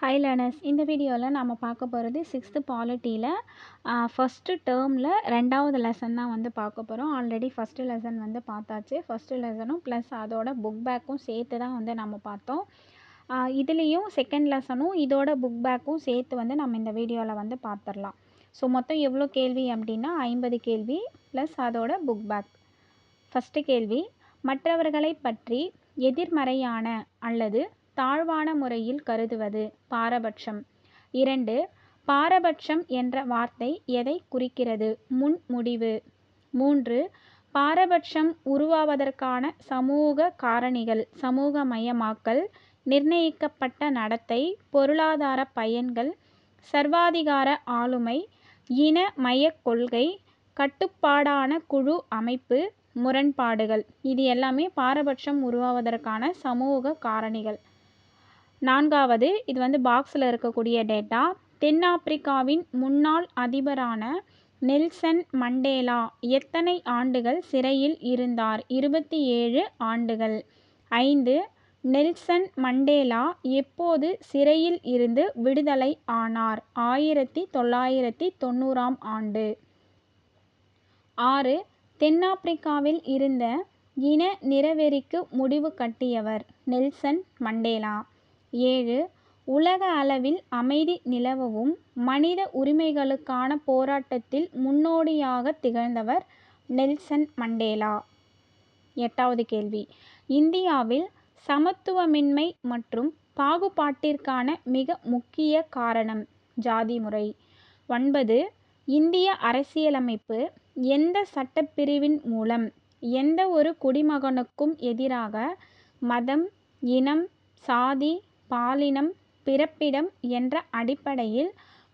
High learners இந்த வீடியோவில் நம்ம பார்க்க போகிறது சிக்ஸ்த்து பாலிட்டியில் ஃபஸ்ட்டு டேர்மில் ரெண்டாவது லெசன் தான் வந்து பார்க்க போகிறோம் ஆல்ரெடி ஃபஸ்ட்டு லெசன் வந்து பார்த்தாச்சு. ஃபஸ்ட்டு லெசனும் ப்ளஸ் அதோட புக் பேக்கும் சேர்த்து தான் வந்து நம்ம பார்த்தோம். இதுலேயும் செகண்ட் லெசனும் இதோட புக் பேக்கும் சேர்த்து வந்து நம்ம இந்த வீடியோவில் வந்து பார்த்துடலாம். ஸோ மொத்தம் எவ்வளோ கேள்வி அப்படின்னா ஐம்பது கேள்வி ப்ளஸ் அதோட புக் பேக் ஃபஸ்ட்டு கேள்வி மற்றவர்களை பற்றி எதிர்மறையான அல்லது தாழ்வான முறையில் கருதுவது பாரபட்சம். இரண்டு பாரபட்சம் என்ற வார்த்தை எதை குறிக்கிறது? முன்முடிவு மூன்று பாரபட்சம் உருவாவதற்கான சமூக காரணிகள் சமூக மயமாக்கல் நிர்ணயிக்கப்பட்ட நடத்தை பொருளாதார பயன்கள் சர்வாதிகார ஆளுமை இன மையக் கொள்கை கட்டுப்பாடான குழு அமைப்பு முரண்பாடுகள். இது எல்லாமே பாரபட்சம் உருவாவதற்கான சமூக காரணிகள். நான்காவது இது வந்து பாக்ஸில் இருக்கக்கூடிய டேட்டா தென்னாப்பிரிக்காவின் முன்னாள் அதிபரான நெல்சன் மண்டேலா எத்தனை ஆண்டுகள் சிறையில் இருந்தார்? இருபத்தி ஏழு ஆண்டுகள். ஐந்து நெல்சன் மண்டேலா எப்போது சிறையில் இருந்து விடுதலை ஆனார்? ஆயிரத்தி தொள்ளாயிரத்தி தொண்ணூறாம் ஆண்டு. ஆறு தென்னாப்பிரிக்காவில் இருந்த இன நிறவெறிக்கு முடிவு கட்டியவர் நெல்சன் மண்டேலா. ஏழு உலக அளவில் அமைதி நிலவவும் மனித உரிமைகளுக்கான போராட்டத்தில் முன்னோடியாக திகழ்ந்தவர் நெல்சன் மண்டேலா. எட்டாவது கேள்வி. இந்தியாவில் சமத்துவமின்மை மற்றும் பாகுபாட்டிற்கான மிக முக்கிய காரணம் ஜாதி முறை. ஒன்பது இந்திய அரசியலமைப்பு எந்த சட்டப்பிரிவின் மூலம் எந்த ஒரு குடிமகனுக்கும் எதிராக மதம் இனம் சாதி பாலினம் பிறப்பிடம் என்ற அடிப்படையில்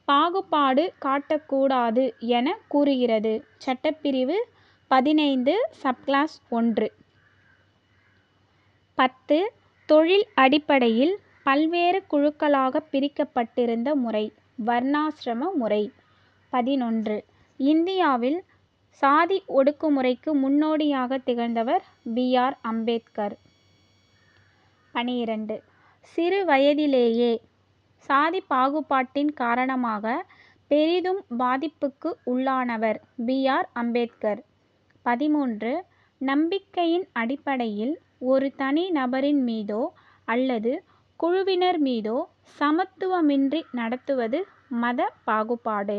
பாகுபாடு காட்டக்கூடாது என கூறுகிறது. சட்டப்பிரிவு பதினைந்து சப்கிளாஸ் ஒன்று. பத்து தொழில் அடிப்படையில் பல்வேறு குழுக்களாக பிரிக்கப்பட்டிருந்த முறை வர்ணாசிரம முறை. பதினொன்று இந்தியாவில் சாதி ஒடுக்குமுறைக்கு முன்னோடியாக திகழ்ந்தவர் பி. ஆர். அம்பேத்கர். பனிரெண்டு சிறு வயதிலேயே சாதி பாகுபாட்டின் காரணமாக பெரிதும் பாதிப்புக்கு உள்ளானவர் பி. ஆர். அம்பேத்கர். பதிமூன்று. நம்பிக்கையின் அடிப்படையில் ஒரு தனி நபரின் மீதோ அல்லது குழுவினர் மீதோ சமத்துவமின்றி நடத்துவது மத பாகுபாடு.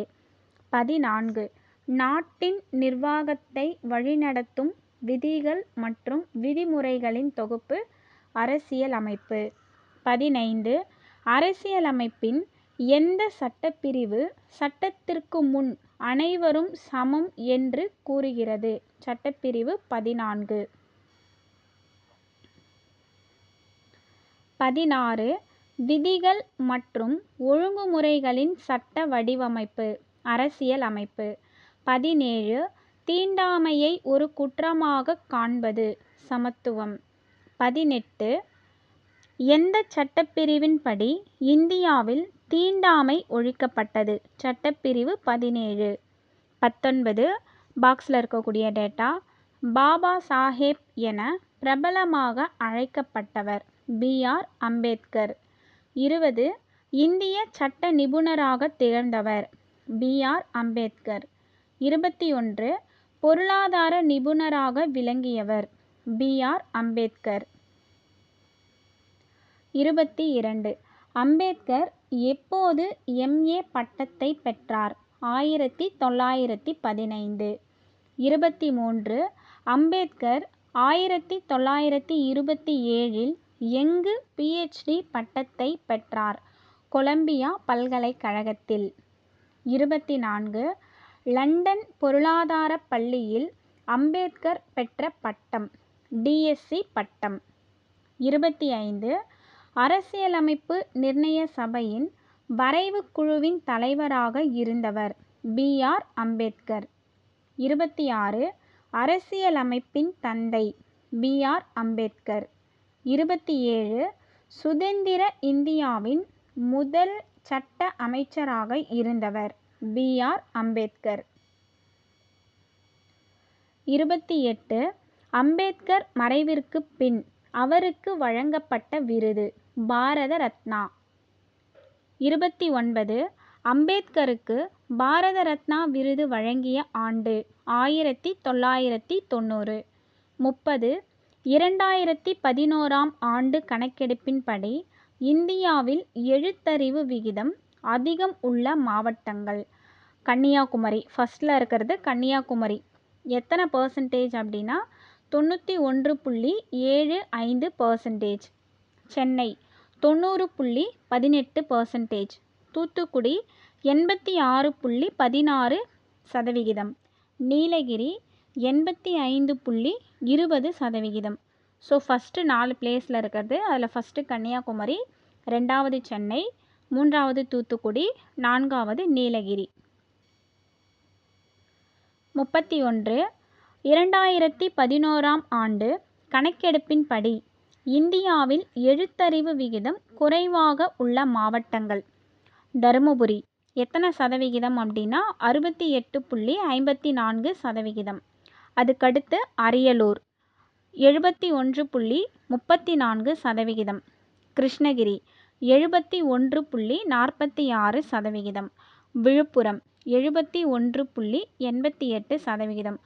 பதினான்கு. நாட்டின் நிர்வாகத்தை வழிநடத்தும் விதிகள் மற்றும் விதிமுறைகளின் தொகுப்பு அரசியலமைப்பு. பதினைந்து அரசியலமைப்பின் எந்த சட்டப்பிரிவு சட்டத்திற்கு முன் அனைவரும் சமம் என்று கூறுகிறது? சட்டப்பிரிவு பதினான்கு. பதினாறு விதிகள் மற்றும் ஒழுங்குமுறைகளின் சட்ட வடிவமைப்பு அரசியல் அமைப்பு பதினேழு தீண்டாமையை ஒரு குற்றமாக காண்பது சமத்துவம். பதினெட்டு எந்த சட்டப்பிரிவின்படி இந்தியாவில் தீண்டாமை ஒழிக்கப்பட்டது? சட்டப்பிரிவு பதினேழு. பத்தொன்பது. பாக்ஸில் இருக்கக்கூடிய டேட்டா. பாபா சாஹேப் என பிரபலமாக அழைக்கப்பட்டவர் பி. ஆர். அம்பேத்கர். இருபது. இந்திய சட்ட நிபுணராக திகழ்ந்தவர் பி. ஆர். அம்பேத்கர். இருபத்தி ஒன்று. பொருளாதார நிபுணராக விளங்கியவர் பி. ஆர். அம்பேத்கர். இருபத்தி இரண்டு. அம்பேத்கர் எப்போது எம்ஏ பட்டத்தை பெற்றார்? ஆயிரத்தி தொள்ளாயிரத்தி பதினைந்து. இருபத்தி மூன்று. அம்பேத்கர் ஆயிரத்தி தொள்ளாயிரத்தி இருபத்தி ஏழில் எங்கு பிஹெச்டி பட்டத்தை பெற்றார்? கொலம்பியா பல்கலைக்கழகத்தில். இருபத்தி நான்கு. லண்டன் பொருளாதார பள்ளியில் அம்பேத்கர் பெற்ற பட்டம் டிஎஸ்சி பட்டம். இருபத்தி ஐந்து. அரசியலமைப்பு நிர்ணய சபையின் வரைவு குழுவின் தலைவராக இருந்தவர் பி. ஆர். அம்பேத்கர். இருபத்தி ஆறு அரசியலமைப்பின் தந்தை பி. ஆர். அம்பேத்கர். இருபத்தி ஏழு சுதந்திர இந்தியாவின் முதல் சட்ட அமைச்சராக இருந்தவர் பி. ஆர். அம்பேத்கர். இருபத்தி எட்டு அம்பேத்கர் மறைவிற்கு பின் அவருக்கு வழங்கப்பட்ட விருது பாரத ரத்னா இருபத்தி ஒன்பது அம்பேத்கருக்கு பாரத ரத்னா விருது வழங்கிய ஆண்டு ஆயிரத்தி தொள்ளாயிரத்தி தொண்ணூறு முப்பது இரண்டாயிரத்தி பதினோராம் ஆண்டு கணக்கெடுப்பின்படி இந்தியாவில் எழுத்தறிவு விகிதம் அதிகம் உள்ள மாவட்டங்கள். கன்னியாகுமரி ஃபஸ்ட்டில் இருக்கிறது கன்னியாகுமரி. எத்தனை பர்சன்டேஜ் அப்படின்னா தொண்ணூற்றி ஒன்று புள்ளி ஏழு ஐந்து பர்சன்டேஜ் சென்னை. தொண்ணூறு புள்ளி பதினெட்டு பர்சன்டேஜ் தூத்துக்குடி எண்பத்தி ஆறு புள்ளி பதினாறு சதவிகிதம். நீலகிரி எண்பத்தி ஐந்து புள்ளி இருபது சதவிகிதம். ஸோ ஃபஸ்ட்டு நாலு பிளேஸில் இருக்கிறது. அதில் ஃபஸ்ட்டு கன்னியாகுமரி ரெண்டாவது சென்னை மூன்றாவது தூத்துக்குடி நான்காவது நீலகிரி. முப்பத்தி ஒன்று. இரண்டாயிரத்தி பதினோராம் ஆண்டு கணக்கெடுப்பின்படி இந்தியாவில் எழுத்தறிவு விகிதம் குறைவாக உள்ள மாவட்டங்கள். தருமபுரி எத்தனை சதவிகிதம் அப்படின்னா அறுபத்தி எட்டு புள்ளி ஐம்பத்தி நான்கு சதவிகிதம். அதுக்கடுத்து அரியலூர் எழுபத்தி ஒன்று புள்ளி முப்பத்தி நான்கு சதவிகிதம். கிருஷ்ணகிரி எழுபத்தி ஒன்று புள்ளி நாற்பத்தி ஆறு சதவிகிதம். விழுப்புரம் எழுபத்தி ஒன்று புள்ளி எண்பத்தி எட்டு சதவிகிதம்.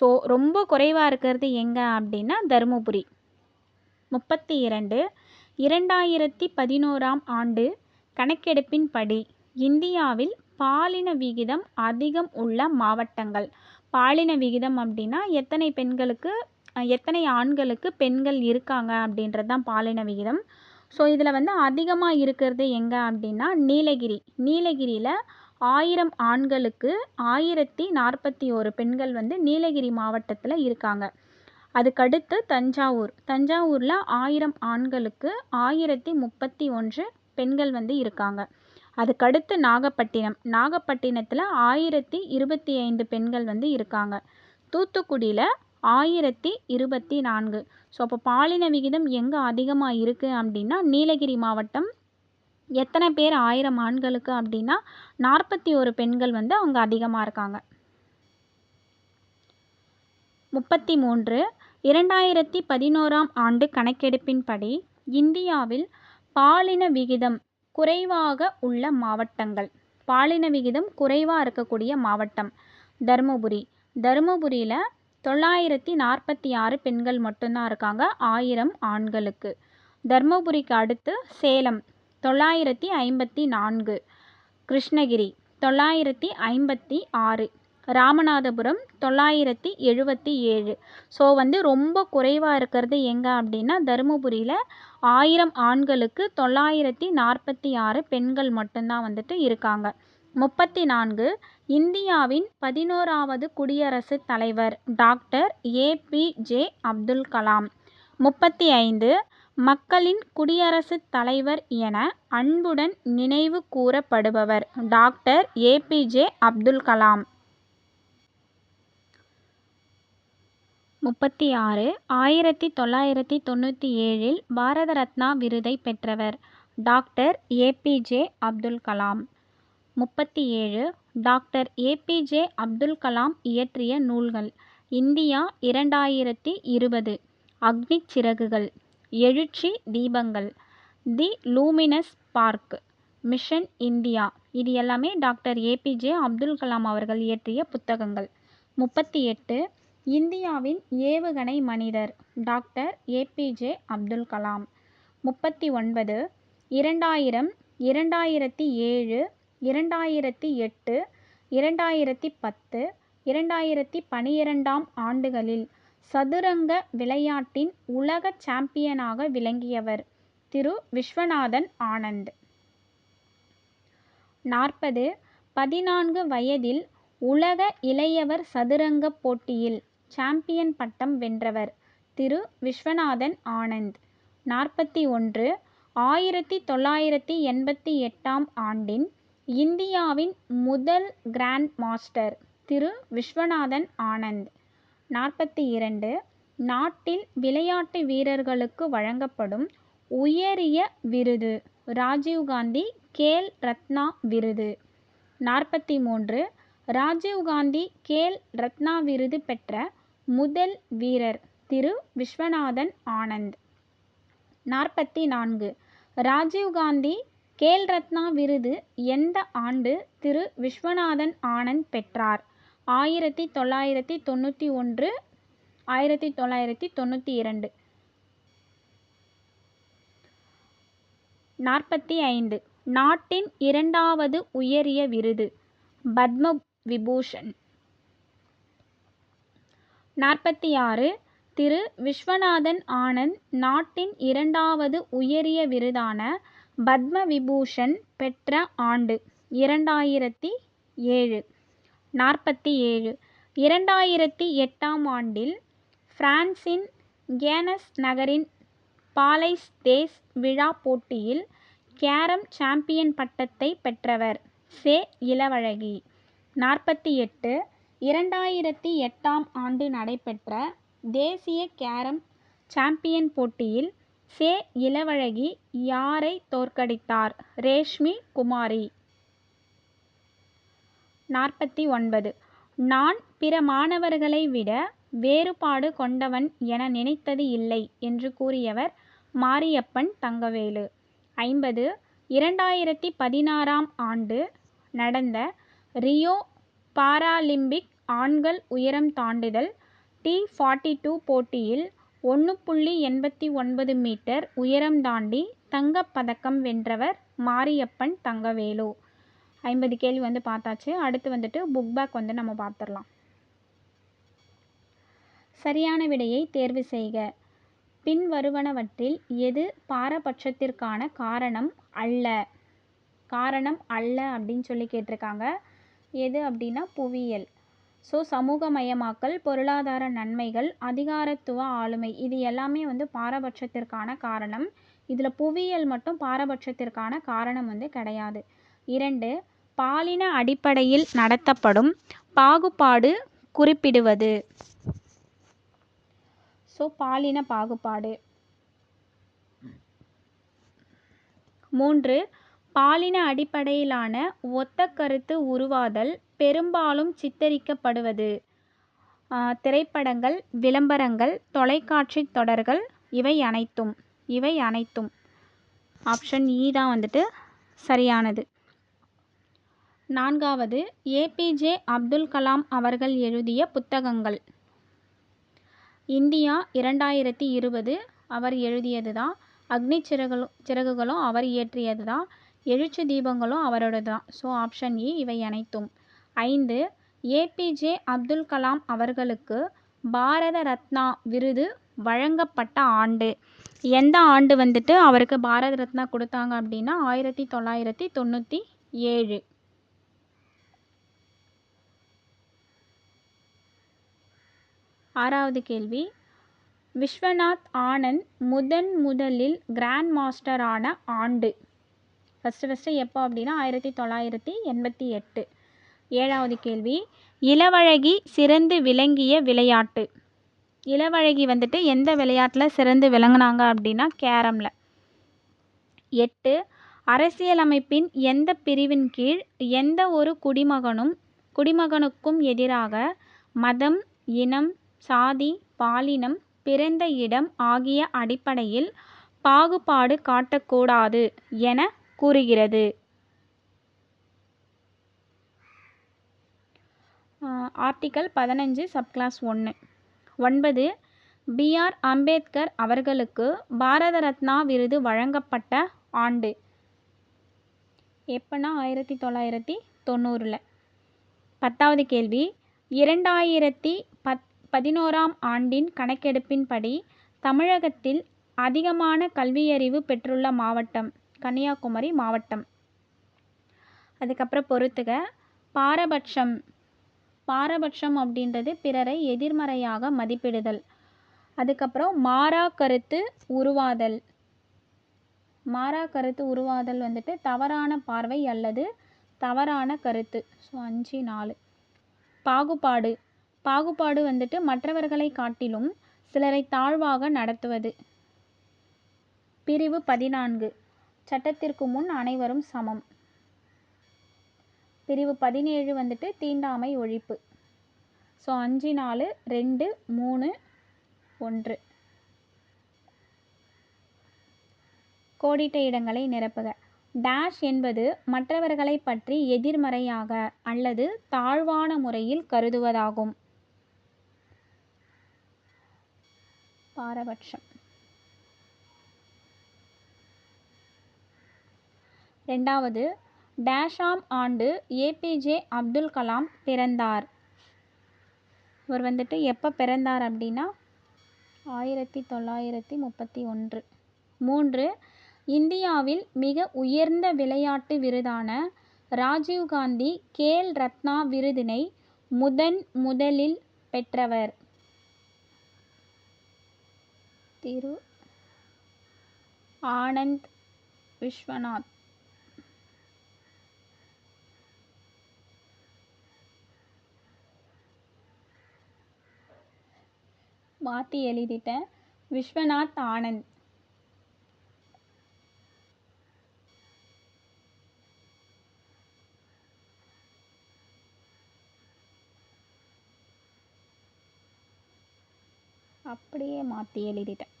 ஸோ ரொம்ப குறைவாக இருக்கிறது எங்கே அப்படின்னா தருமபுரி. முப்பத்தி இரண்டு இரண்டாயிரத்தி பதினோராம் ஆண்டு கணக்கெடுப்பின்படி இந்தியாவில் பாலின விகிதம் அதிகம் உள்ள மாவட்டங்கள். பாலின விகிதம் அப்படின்னா எத்தனை பெண்களுக்கு எத்தனை ஆண்களுக்கு பெண்கள் இருக்காங்க அப்படின்றது தான் பாலின விகிதம். ஸோ இதில் வந்து அதிகமாக இருக்கிறது எங்கே அப்படின்னா நீலகிரி. நீலகிரியில் ஆயிரம் ஆண்களுக்கு ஆயிரத்தி நாற்பத்தி ஒரு பெண்கள் வந்து நீலகிரி மாவட்டத்தில் இருக்காங்க. அதுக்கடுத்து தஞ்சாவூர். தஞ்சாவூரில் ஆயிரம் ஆண்களுக்கு ஆயிரத்தி முப்பத்தி ஒன்று பெண்கள் வந்து இருக்காங்க. அதுக்கடுத்து நாகப்பட்டினம். நாகப்பட்டினத்தில் ஆயிரத்தி இருபத்தி ஐந்து பெண்கள் வந்து இருக்காங்க. தூத்துக்குடியில் ஆயிரத்தி இருபத்தி நான்கு. ஸோ அப்போ பாலின விகிதம் எங்கே அதிகமாக இருக்குது அப்படின்னா நீலகிரி மாவட்டம் எத்தனை பேர் ஆயிரம் ஆண்களுக்கு அப்படின்னா நாற்பத்தி ஒரு பெண்கள் வந்து அங்கே அதிகமாக இருக்காங்க. முப்பத்தி மூன்று. இரண்டாயிரத்தி பதினோராம் ஆண்டு கணக்கெடுப்பின்படி இந்தியாவில் பாலின விகிதம் குறைவாக உள்ள மாவட்டங்கள். பாலின விகிதம் குறைவாக இருக்கக்கூடிய மாவட்டம் தருமபுரி. தருமபுரியில் தொள்ளாயிரத்தி நாற்பத்தி ஆறு பெண்கள் மட்டும்தான் இருக்காங்க. ஆயிரம் ஆண்களுக்கு. தருமபுரிக்கு அடுத்து சேலம் தொள்ளாயிரத்தி ஐம்பத்தி நான்கு கிருஷ்ணகிரி தொள்ளாயிரத்தி ஐம்பத்தி ஆறு ராமநாதபுரம் தொள்ளாயிரத்தி எழுபத்தி ஏழு. ஸோ வந்து ரொம்ப குறைவாக இருக்கிறது எங்கே அப்படின்னா தருமபுரியில் ஆயிரம் ஆண்களுக்கு தொள்ளாயிரத்தி நாற்பத்தி ஆறு பெண்கள் மட்டும்தான் வந்துட்டு இருக்காங்க. முப்பத்தி நான்கு இந்தியாவின் பதினோராவது குடியரசுத் தலைவர் டாக்டர் ஏபிஜே அப்துல் கலாம். முப்பத்தி ஐந்து மக்களின் குடியரசுத் தலைவர் என அன்புடன் நினைவு கூறப்படுபவர் டாக்டர் ஏபிஜே அப்துல் கலாம். முப்பத்தி ஆறு ஆயிரத்தி தொள்ளாயிரத்தி தொண்ணூற்றி ஏழில் பாரத ரத்னா விருதை பெற்றவர் டாக்டர் ஏபிஜே அப்துல் கலாம். முப்பத்தி ஏழு டாக்டர் ஏபிஜே அப்துல் கலாம் இயற்றிய நூல்கள் இந்தியா இரண்டாயிரத்தி இருபது அக்னிச் சிறகுகள் எழுச்சி தீபங்கள் the luminous park mission India. இது எல்லாமே டாக்டர் ஏபிஜே அப்துல் கலாம் அவர்கள் இயற்றிய புத்தகங்கள். முப்பத்தி எட்டு இந்தியாவின் ஏவுகணை மனிதர் டாக்டர் ஏபிஜே அப்துல் கலாம். முப்பத்தி ஒன்பது இரண்டாயிரம் இரண்டாயிரத்தி ஏழு இரண்டாயிரத்தி எட்டு இரண்டாயிரத்தி பத்து இரண்டாயிரத்தி பனிரெண்டாம் ஆண்டுகளில் சதுரங்க விளையாட்டின் உலக சாம்பியனாக விளங்கியவர் திரு. விஸ்வநாதன் ஆனந்த். நாற்பது பதினான்கு வயதில் உலக இளையவர் சதுரங்க போட்டியில் சாம்பியன் பட்டம் வென்றவர் திரு. விஸ்வநாதன் ஆனந்த். நாற்பத்தி ஒன்று ஆயிரத்தி தொள்ளாயிரத்தி எண்பத்தி எட்டாம் ஆண்டின் இந்தியாவின் முதல் கிராண்ட் மாஸ்டர் திரு. விஸ்வநாதன் ஆனந்த். நாற்பத்தி இரண்டு நாட்டில் விளையாட்டு வீரர்களுக்கு வழங்கப்படும் உயரிய விருது ராஜீவ்காந்தி கேல் ரத்னா விருது. நாற்பத்தி மூன்று ராஜீவ்காந்தி கேல் ரத்னா விருது பெற்ற முதல் வீரர் திரு. விஸ்வநாதன் ஆனந்த். நாற்பத்தி நான்கு ராஜீவ்காந்தி கேல் ரத்னா விருது எந்த ஆண்டு திரு. விஸ்வநாதன் ஆனந்த் பெற்றார்? ஆயிரத்தி தொள்ளாயிரத்தி தொண்ணூற்றி ஒன்று ஆயிரத்தி தொள்ளாயிரத்தி தொண்ணூற்றி இரண்டு. நாற்பத்தி ஐந்து நாட்டின் இரண்டாவது உயரிய விருது பத்ம விபூஷன். நாற்பத்தி ஆறு திரு. விஸ்வநாதன் ஆனந்த் நாட்டின் இரண்டாவது உயரிய விருதான பத்ம விபூஷன் பெற்ற ஆண்டு இரண்டாயிரத்தி ஏழு நாற்பத்தி ஏழு இரண்டாயிரத்தி எட்டாம் ஆண்டில் பிரான்சின் கேனஸ் நகரின் பாலைஸ் தேஸ் விழா போட்டியில் கேரம் சாம்பியன் பட்டத்தை பெற்றவர் சே. இளவழகி. நாற்பத்தி எட்டு இரண்டாயிரத்தி எட்டாம் ஆண்டு நடைபெற்ற தேசிய கேரம் சாம்பியன் போட்டியில் சே இளவழகி யாரை தோற்கடித்தார்? ரேஷ்மி குமாரி. நாற்பத்தி ஒன்பது. நான் பிற மாணவர்களை விட வேறுபாடு கொண்டவன் என நினைத்தது இல்லை என்று கூறியவர் மாரியப்பன் தங்கவேலு. ஐம்பது. இரண்டாயிரத்தி பதினாறாம் ஆண்டு நடந்த ரியோ பாராலிம்பிக் ஆண்கள் உயரம் தாண்டுதல் டி ஃபார்ட்டி டூ போட்டியில் ஒன்று புள்ளி எண்பத்தி ஒன்பது மீட்டர் உயரம் தாண்டி தங்கப்பதக்கம் வென்றவர் மாரியப்பன் தங்கவேலு. ஐம்பது கேள்வி வந்து பார்த்தாச்சு. அடுத்து வந்துட்டு புக் பேக் வந்து நம்ம பார்த்துடலாம். சரியான விடையை தேர்வு செய்க. பின்வருவனவற்றில் எது பாரபட்சத்திற்கான காரணம் அல்ல? காரணம் அல்ல அப்படின்னு சொல்லி கேட்டிருக்காங்க. எது அப்படின்னா புவியியல். ஸோ சமூகமயமாக்கல் பொருளாதார நன்மைகள் அதிகாரத்துவ ஆளுமை இது எல்லாமே வந்து பாரபட்சத்திற்கான காரணம். இதில் புவியியல் மட்டும் பாரபட்சத்திற்கான காரணம் வந்து கிடையாது. இரண்டு பாலின அடிப்படையில் நடத்தப்படும் பாகுபாடு குறிப்பிடுவது. ஸோ பாலின பாகுபாடு. மூன்று பாலின அடிப்படையிலான ஒத்த கருத்து உருவாதல் பெரும்பாலும் சித்தரிக்கப்படுவது. திரைப்படங்கள் விளம்பரங்கள் தொலைக்காட்சி தொடர்கள் இவை அனைத்தும். இவை அனைத்தும். ஆப்ஷன் இ தான் வந்துட்டு சரியானது. நான்காவது ஏபிஜே அப்துல் கலாம் அவர்கள் எழுதிய புத்தகங்கள். இந்தியா இரண்டாயிரத்தி இருபது அவர் எழுதியது தான் அக்னி சிறகுகளும் சிறகுகளும் அவர் இயற்றியது தான் எழுச்சி தீபங்களும் அவரோடது தான் ஸோ ஆப்ஷன் இ e இவை அனைத்தும். ஐந்து ஏபிஜே அப்துல் கலாம் அவர்களுக்கு பாரத ரத்னா விருது வழங்கப்பட்ட ஆண்டு. எந்த ஆண்டு வந்துட்டு அவருக்கு பாரத ரத்னா கொடுத்தாங்க அப்படின்னா ஆயிரத்தி தொள்ளாயிரத்தி தொண்ணூற்றி ஏழு. ஆறாவது கேள்வி. விஸ்வநாத் ஆனந்த் முதன் முதலில் கிராண்ட் மாஸ்டரான ஆண்டு. ஃபஸ்ட்டு ஃபஸ்ட்டு எப்போ அப்படின்னா ஆயிரத்தி தொள்ளாயிரத்தி எண்பத்தி எட்டு. ஏழாவது கேள்வி இளவழகி சிறந்து விளங்கிய விளையாட்டு. இளவழகி வந்துட்டு எந்த விளையாட்டில் சிறந்து விளங்கினாங்க அப்படின்னா கேரமில். எட்டு அரசியலமைப்பின் எந்த பிரிவின் கீழ் எந்த ஒரு குடிமகனும் குடிமகனுக்கும் எதிராக மதம் இனம் சாதி பாலினம் பிறந்த இடம் ஆகிய அடிப்படையில் பாகுபாடு காட்டக்கூடாது என கூறுகிறது. ஆர்டிக்கல் பதினஞ்சு சப்கிளாஸ் ஒன்று ஒன்பது பிஆர் அம்பேத்கர் அவர்களுக்கு பாரத ரத்னா விருது வழங்கப்பட்ட ஆண்டு. எப்போனா? ஆயிரத்தி தொள்ளாயிரத்தி தொண்ணூறில். பத்தாவது கேள்வி. இரண்டாயிரத்தி பத் பதினோராம் ஆண்டின் கணக்கெடுப்பின்படி தமிழகத்தில் அதிகமான கல்வியறிவு பெற்றுள்ள மாவட்டம். கன்னியாகுமரி மாவட்டம். அதுக்கப்புறம் பொறுத்துக. பாரபட்சம். பாரபட்சம் அப்படின்றது பிறரை எதிர்மறையாக மதிப்பிடுதல். அதுக்கப்புறம் மாறா கருத்து உருவாதல். மாறா கருத்து உருவாதல் வந்துட்டு தவறான பார்வை அல்லது தவறான கருத்து. ஸோ அஞ்சு நாலு. பாகுபாடு. பாகுபாடு வந்துட்டு மற்றவர்களை காட்டிலும் சிலரை தாழ்வாக நடத்துவது. பிரிவு பதினான்கு. சட்டத்திற்கு முன் அனைவரும் சமம். பிரிவு பதினேழு வந்துட்டு தீண்டாமை ஒழிப்பு. ஸோ அஞ்சு நாலு ரெண்டு மூணு ஒன்று. கோடிட்ட இடங்களை நிரப்புக. டேஷ் என்பது மற்றவர்களைப் பற்றி எதிர்மறையாக அல்லது தாழ்வான முறையில் கருதுவதாகும். பாரபட்சம். ரெண்டாவது டேஷாம் ஆண்டு ஏபிஜே அப்துல் கலாம் பிறந்தார். இவர் வந்துட்டு எப்போ பிறந்தார் அப்படின்னா ஆயிரத்தி தொள்ளாயிரத்தி முப்பத்தி ஒன்று மூன்று இந்தியாவில் மிக உயர்ந்த விளையாட்டு விருதான ராஜீவ்காந்தி கேல் ரத்னா விருதினை முதன் முதலில் பெற்றவர். திரு. ஆனந்த் விஸ்வநாத். மாற்றி எழுதிட்டேன். விஸ்வநாத் ஆனந்த். அப்படியே மாற்றி எழுதிட்டேன்.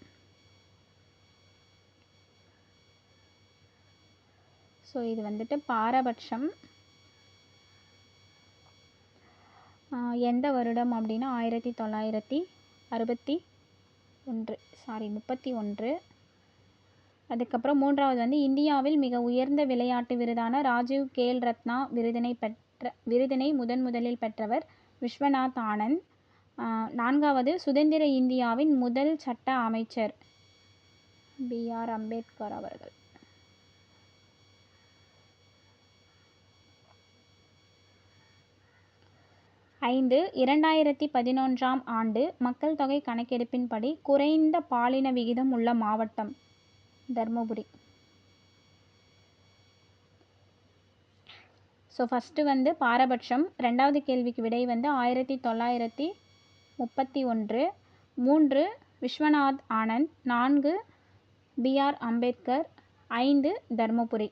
ஸோ இது வந்துட்டு பாரபட்சம். எந்த வருடம் அப்படின்னா ஆயிரத்தி தொள்ளாயிரத்தி அறுபத்தி ஒன்று. சாரி முப்பத்தி ஒன்று. அதுக்கப்புறம் மூன்றாவது வந்து இந்தியாவில் மிக உயர்ந்த விளையாட்டு விருதான ராஜீவ் கேல் ரத்னா விருதினை பெற்ற விருதினை முதன் முதலில் பெற்றவர் விஸ்வநாத் ஆனந்த். நான்காவது சுதந்திர இந்தியாவின் முதல் சட்ட அமைச்சர் பி ஆர் அம்பேத்கர் அவர்கள். ஐந்து இரண்டாயிரத்தி பதினொன்றாம் ஆண்டு மக்கள் தொகை கணக்கெடுப்பின்படி குறைந்த பாலின விகிதம் உள்ள மாவட்டம் தர்மபுரி. ஸோ ஃபஸ்ட்டு வந்து பாரபட்சம் ரெண்டாவது கேள்விக்கு விடை வந்து ஆயிரத்தி தொள்ளாயிரத்தி முப்பத்தி ஒன்று மூன்று விஸ்வநாத் ஆனந்த் நான்கு பிஆர் அம்பேத்கர் ஐந்து தர்மபுரி.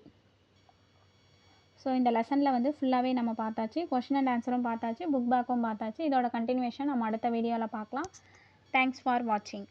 ஸோ இந்த லெசனில் வந்து ஃபுல்லாகவே நம்ம பார்த்தாச்சு. கொஷின் அண்ட் ஆன்சரும் பார்த்தாச்சு. புக் பேக்கும் பார்த்தாச்சு. இதோட கண்டினியூஷன் நம்ம அடுத்த வீடியோவில் பார்க்கலாம். தேங்க்ஸ் ஃபார் வாட்சிங்